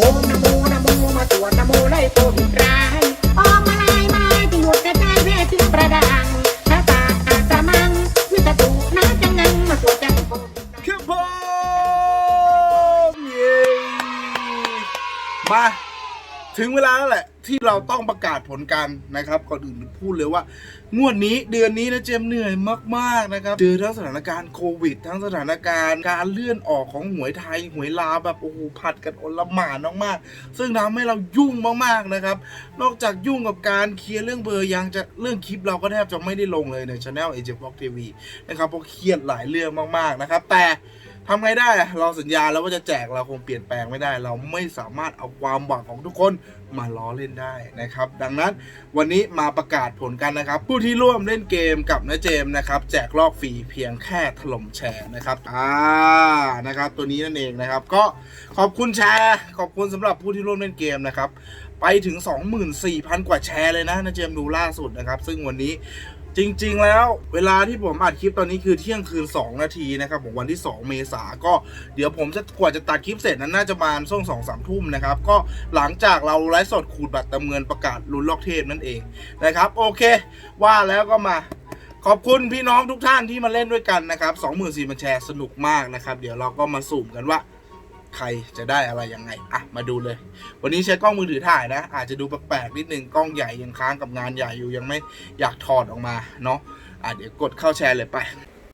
โอมนะโมนะโมมาสวจนะโมไล่โควิดร้ายออกมาลายไม้ที่หยุดกระจายแพร่เชื้อประดังพระตาอาตะมังวิตตุนาจังงังมาสวจจังโควิดครับผมเย้มา ถึงเวลาแล้วแหละ ที่เราต้องประกาศผลกันนะครับก่อนอื่นพูดเลยว่างวดนี้เดือนนี้นะเจมเหนื่อยมากๆนะครับเจอทั้งสถานการณ์โควิด ทั้งสถานการณ์การเลื่อนออกของหวยไทยหวยลาวแบบโอ้โหผัดกันอลหม่านมากๆซึ่งทำให้เรายุ่งมากๆนะครับ นอกจากยุ่งกับการเคลียร์เรื่องเบอร์ยังจะเรื่องคลิปเราก็แทบจะไม่ได้ลงเลยในช anel เอเจบล็อกทีวีนะครับเพราะเครียดหลายเรื่องมากๆนะครับแต่ ทำไงได้เราสัญญาแล้วว่าจะแจกเราคงเปลี่ยนแปลงไม่ได้ เราไม่สามารถเอาความหวังของทุกคนมาล้อเล่นได้นะครับ ดังนั้นวันนี้มาประกาศผลกันนะครับ ผู้ที่ร่วมเล่นเกมกับนะเจมส์นะครับแจกรอบฟรีเพียงแค่ถล่มแชร์นะครับอ่านะครับ ตัวนี้นั่นเองนะครับ ก็ขอบคุณแชร์ ขอบคุณสำหรับผู้ที่ร่วมเล่นเกมนะครับไปถึง 24,000 กว่าแชร์เลยนะนะเจมส์ดูล่าสุดนะครับ ซึ่งวันนี้ จริงๆ แล้วเวลาที่ผมอัดคลิปตอนนี้คือเที่ยงคืน 2 นาทีนะครับผมวันที่ 2 เมษาก็เดี๋ยวผมจะกว่าจะตัดคลิปเสร็จนั้นน่าจะมาช่วงสองสามทุ่มนะครับ ก็หลังจากเราไลฟ์สดขูดบัตรเติมเงินประกาศลุ้นล็อกเทพนั่นเองนะครับ โอเค ว่าแล้วก็มาขอบคุณพี่น้องทุกท่านที่มาเล่นด้วยกันนะครับ 24,000แชร์สนุกมากนะครับ เดี๋ยวเราก็มาสุ่มกันว่า ใครจะได้อะไรยังไง อะ มาดูเลย วันนี้ใช้กล้องมือถือถ่ายนะ อาจจะดูแปลกๆนิดนึง กล้องใหญ่ยังค้างกับงานใหญ่อยู่ยังไม่อยากถอดออกมาเนาะ อะเดี๋ยวกดเข้าแชร์เลยไป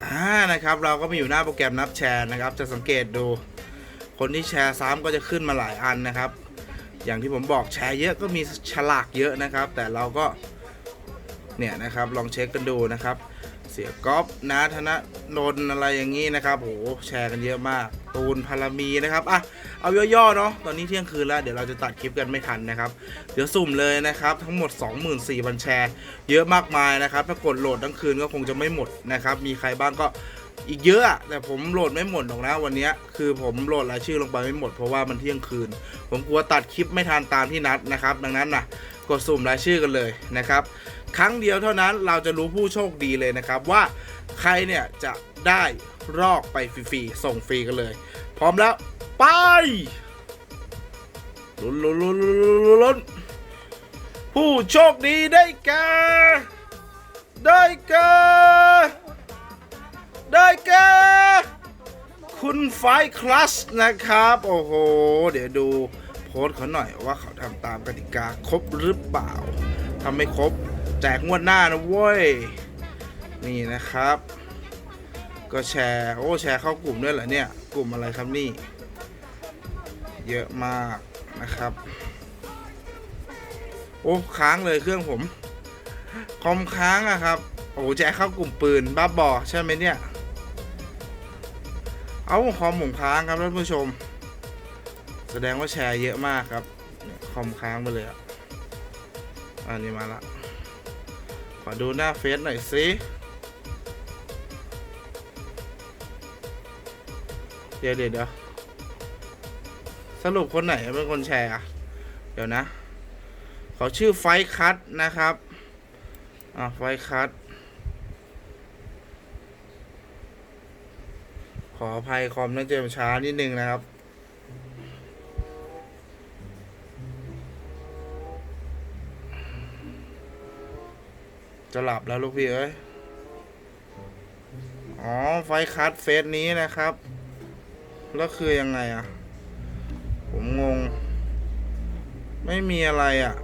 อ่า นะครับ เราก็มาอยู่หน้าโปรแกรมนับแชร์นะครับ จะสังเกตดู คนที่แชร์ซ้ำก็จะขึ้นมาหลายอันนะครับ อย่างที่ผมบอกแชร์เยอะก็มีฉลากเยอะนะครับ แต่เราก็ เนี่ยนะครับ ลองเช็คกันดูนะครับ สียก๊อฟนะธนนนอะไรอย่างนี้นะครับโหแชร์กันเยอะมาก ตูนพารมีนะครับอะเอาย่อๆเนาะตอนนี้เที่ยงคืนแล้ว เดี๋ยวเราจะตัดคลิปกันไม่ทันนะครับ เดี๋ยวสุ่มเลยนะครับ ทั้งหมด 24,000แชร์ เยอะมากมายนะครับ ถ้ากดโหลดทั้งคืนก็คงจะไม่หมดนะครับ มีใครบ้างก็อีกเยอะแต่ผมโหลดไม่หมดหรอกนะวันนี้คือผมโหลดรายชื่อลงไปไม่หมดเพราะว่ามันเที่ยงคืน ผมกลัวตัดคลิปไม่ทันตามที่นัดนะครับ ดังนั้นนะกดสุ่มรายชื่อกันเลยนะครับ ครั้งเดียวเท่านั้นเราจะรู้ผู้โชคดีเลยนะครับว่าใครเนี่ยจะได้รอกไปฟรีๆส่งฟรีกันเลย พร้อมแล้ว ไปลุ้นลุ้นลุ้นลุ้นลุนลุนผู้โชคดีได้แก่ได้แก่ได้แก่คุณไฟคลัสนะครับ โอ้โห เดี๋ยวดูโพสเขาหน่อยว่าเขาทำตามกติกาครบหรือเปล่าทำไม่ครบ แจกงวดหน้านะเว้ย นี่นะครับ ก็แชร์โอ้แชร์เข้ากลุ่มด้วยเหรอเนี่ย กลุ่มอะไรครับนี่ เยอะมากนะครับ โอ้ค้างเลยเครื่องผมคอมค้างอะครับ โอ้แจกเข้ากลุ่มปืนบ้าบอใช่ไหมเนี่ย เอาคอมผมค้างครับท่านผู้ชม แสดงว่าแชร์เยอะมากครับคอมค้างไปเลยอะอันนี้มาละ อดูหน้าเฟซหน่อยสิเดี๋ยวเดี๋ยวเดี๋ยวสรุปคนไหนเป็นคนแชร์อะเดี๋ยวนะ เขาชื่อไฟคัทนะครับ อ่าไฟคัทขออภัยคอมน่าจะช้านิดนึงนะครับ จะหลับแล้วลูกพี่เอ้ย อ๋อ ไฟคัดเฟสนี้นะครับ แล้วคือยังไงอะผมงง ไม่มีอะไรอะ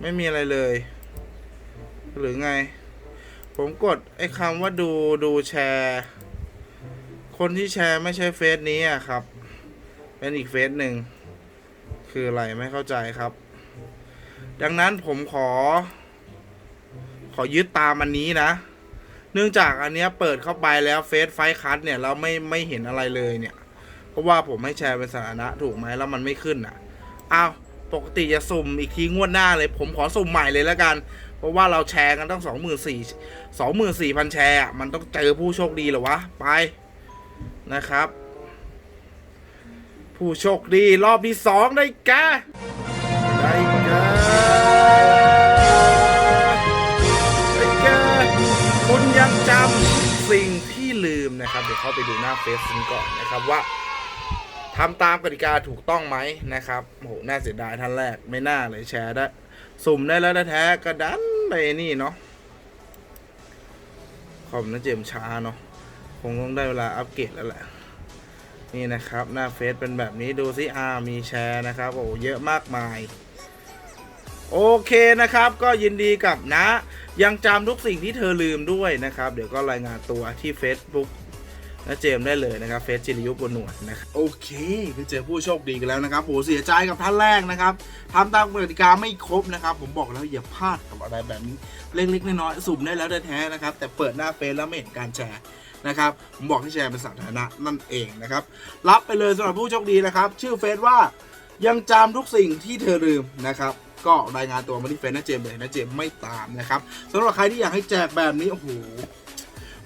ไม่มีอะไรเลย หรือไง ผมกดไอ้คำว่าดูดูแชร์ คนที่แชร์ไม่ใช่เฟซนี้อะครับ เป็นอีกเฟซหนึ่ง คืออะไรไม่เข้าใจครับดังนั้นผมขอ ขอยึดตามอันนี้นะ เนื่องจากอันเนี้ยเปิดเข้าไปแล้วเฟซไฟคัทเนี่ยเราไม่ไม่เห็นอะไรเลยเนี่ย เพราะว่าผมให้แชร์เป็นสาธารณะถูกไหมแล้วมันไม่ขึ้นอะอ้าวปกติจะสุ่มอีกทีงวดหน้าเลย ผมขอสุ่มใหม่เลยแล้วกัน เพราะว่าเราแชร์กันตั้งสองหมื่นสี่สองหมื่นสี่พันแชร์มันต้องเจอผู้โชคดีเหรอวะ ไปนะครับ ผู้โชคดีรอบที่สองได้แก่ได้ ดี๋ยวเข้าไปดูหน้าเฟซซินก่อนนะครับว่าทำตามกติกาถูกต้องไหมนะครับโอ้โหน่าเสียดายท่านแรกไม่น่าเลยแชร์ได้ สุ่มได้แล้วแท้กระดันไปนี่เนาะคอมนะเจมช้าเนาะคงต้องได้เวลาอัปเกรดแล้วแหละ นี่นะครับ หน้าเฟซเป็นแบบนี้ดูซิอามีแชร์นะครับโอ้เยอะมากมาย โอเคนะครับก็ยินดีกับนะ ยังจำทุกสิ่งที่เธอลืมด้วยนะครับ เดี๋ยวก็รายงานตัวที่ Facebook นะเจมได้เลยนะครับเฟซจิริยุบนหนวดนะครับโอเคก็เจอผู้โชคดีกันแล้วนะครับโหเสียใจกับท่านแรกนะครับทำตามกติกาไม่ครบนะครับ ผมบอกแล้วอย่าพลาดกับอะไรแบบนี้เล็กๆน้อยๆสุ่มได้แล้วแท้ๆนะครับ แต่เปิดหน้าเฟซแล้วไม่เห็นการแชร์นะครับผมบอกให้แชร์เป็นสาธารณะนั่นเองนะครับ รับไปเลยสำหรับผู้โชคดีนะครับ ชื่อเฟซว่ายังจำทุกสิ่งที่เธอลืมนะครับก็รายงานตัวมาที่เฟซนะเจมเลยนะเจมไม่ตามนะครับสำหรับใครที่อยากให้แจกแบบนี้โอ้โห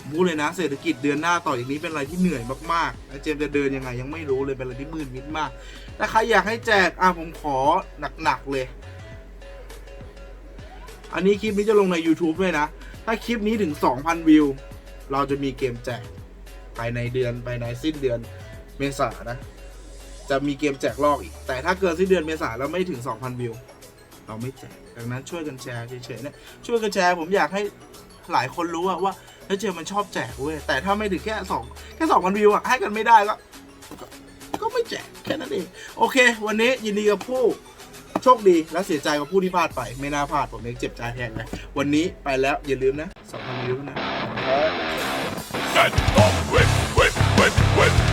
ผมพูดเลยนะ เศรษฐกิจเดือนหน้าต่อจากนี้เป็นอะไรที่เหนื่อยมากๆเจมจะเดินยังไงยังไม่รู้เลยเป็นอะไรที่มืดมิดมากถ้าใครอยากให้แจกอะผมขอหนักๆเลย อันนี้คลิปนี้จะลงใน YouTube ด้วยนะ ถ้าคลิปนี้ถึง 2,000 วิว เราจะมีเกมแจกภายในเดือนภายในสิ้นเดือนเมษานะ จะมีเกมแจกลอกอีก แต่ถ้าเกินสิ้นเดือนเมษาแล้วไม่ถึง 2,000 วิว เราไม่แจกดังนั้นช่วยกันแชร์เฉยๆเนี่ยช่วยกันแชร์ผมอยากให้หลายคนรู้ว่า เฮ้วเจมมันชอบแจกเว้ยแต่ถ้าไม่ถึงแค่สองแค่สองวันวิวอะให้กันไม่ได้ก็ก็ไม่แจกแค่นั้นเองโอเค วันนี้ยินดีกับผู้โชคดีและเสียใจกับผู้ที่พลาดไป ไม่น่าพลาดผมเองเจ็บใจแทนเลยวันนี้ไปแล้วอย่าลืมนะสองพันวิวนะ and on whip, whip, whip, whip.